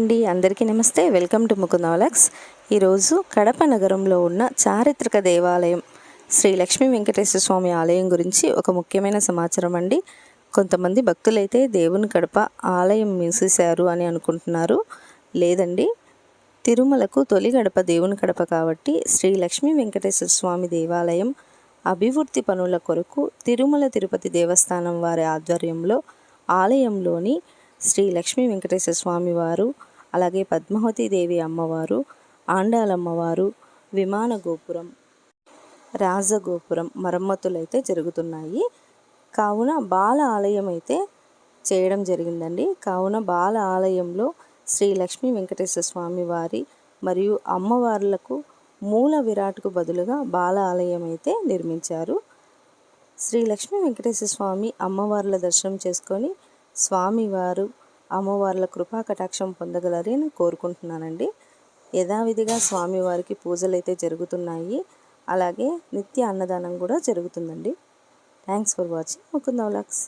అండి అందరికీ నమస్తే. వెల్కమ్ టు ముకుందవలక్స్ ఈరోజు కడప నగరంలో ఉన్న చారిత్రక దేవాలయం శ్రీ లక్ష్మీ వెంకటేశ్వర స్వామి ఆలయం గురించి ఒక ముఖ్యమైన సమాచారం అండి. కొంతమంది భక్తులైతే దేవుని కడప ఆలయం మూసేశారు అని అనుకుంటున్నారు. లేదండి తిరుమలకు తొలి గడప దేవుని కడప కాబట్టి శ్రీ లక్ష్మీ వెంకటేశ్వర స్వామి దేవాలయం అభివృద్ధి పనుల కొరకు తిరుమల తిరుపతి దేవస్థానం వారి ఆధ్వర్యంలో ఆలయంలోని శ్రీ లక్ష్మీ వెంకటేశ్వర స్వామి వారు అలాగే పద్మావతి దేవి అమ్మవారు ఆండాలమ్మవారు విమాన గోపురం రాజగోపురం మరమ్మతులు అయితే జరుగుతున్నాయి. కావున బాల ఆలయం అయితే చేయడం జరిగిందండి. కావున బాల ఆలయంలో శ్రీ లక్ష్మీ వెంకటేశ్వర స్వామి వారి మరియు అమ్మవార్లకు మూల విరాట్కు బదులుగా బాల ఆలయం అయితే నిర్మించారు. శ్రీ లక్ష్మీ వెంకటేశ్వర స్వామి అమ్మవార్ల దర్శనం చేసుకొని స్వామివారు అమ్మవార్ల కృపా కటాక్షం పొందగలరని కోరుకుంటున్నానండి. యథావిధిగా స్వామివారికి పూజలు అయితే జరుగుతున్నాయి. అలాగే నిత్య అన్నదానం కూడా జరుగుతుందండి. Thanks for watching ముకుందవలాక్స్